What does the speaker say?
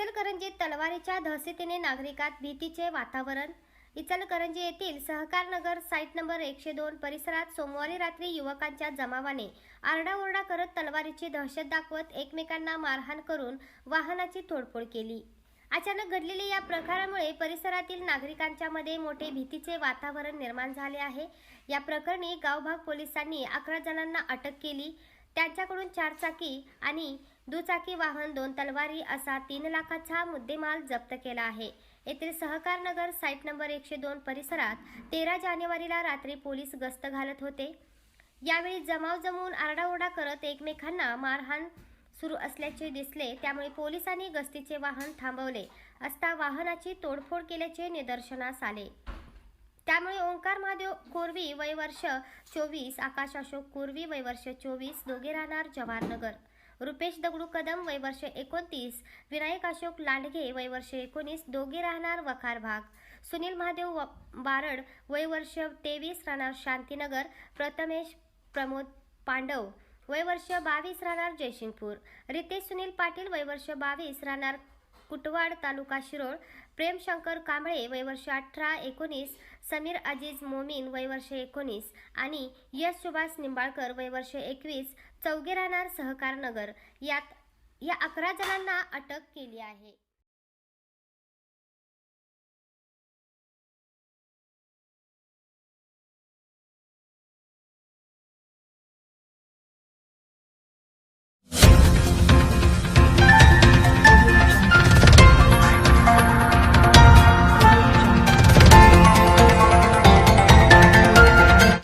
तलवारीच्या दहशतीने नागरिकात भीतीचे वातावरण. इचलकरंजी येथील सहकारनगर साईट नंबर एकशे दोन परिसरात सोमवारी रात्री युवकांच्या जमावाने आरडाओरडा करत तलवारीची दहशत दाखवत एकमेकांना मारहाण करून वाहनाची तोडफोड केली. अचानक घडलेल्या या प्रकारामुळे परिसरातील नागरिकांच्या मध्ये मोठे भीतीचे वातावरण निर्माण झाले आहे. या प्रकरणी गावभाग पोलिसांनी अकरा जणांना अटक केली. त्यांच्याकडून चारचाकी आणि दुचाकी वाहन दोन तलवारी असा तीन लाखाचा मुद्देमाल जप्त केला आहे. येथील सहकार नगर साईट नंबर एकशे दोन परिसरात तेरा जानेवारीला रात्री पोलीस गस्त घालत होते. यावेळी जमाव जमवून आरडाओरडा करत एकमेकांना मारहाण सुरू असल्याचे दिसले. त्यामुळे पोलिसांनी गस्तीचे वाहन थांबवले असता वाहनाची तोडफोड केल्याचे निदर्शनास आले. त्यामुळे ओंकार महादेव कोरवी वयवर्ष चोवीस आकाश अशोक कोरवी वयवर्ष चोवीस दोघे राहणार जवाहरनगर. रुपेश दगडू कदम वयवर्ष एकोणतीस विनायक अशोक लांडगे वयवर्ष एकोणीस दोघे राहणार वखार भाग. सुनील महादेव व- बारड वयवर्ष तेवीस राहणार शांतीनगर. प्रथमेश प्रमोद पांडव वयवर्ष बावीस राहणार जयसिंगपूर. रितेश सुनील पाटील वयवर्ष बावीस राहणार कुटवाड तालुका शिरोळ. प्रेमशंकर कांबळे वय वर्ष अठरा एकोणीस. समीर अजीज मोमीन वय वर्ष एकोणीस. आणि यश सुभाष निंबाळकर वय वर्ष एकवीस. चौघे राहणार सहकारनगर. यात या अकरा जणांना अटक केली आहे.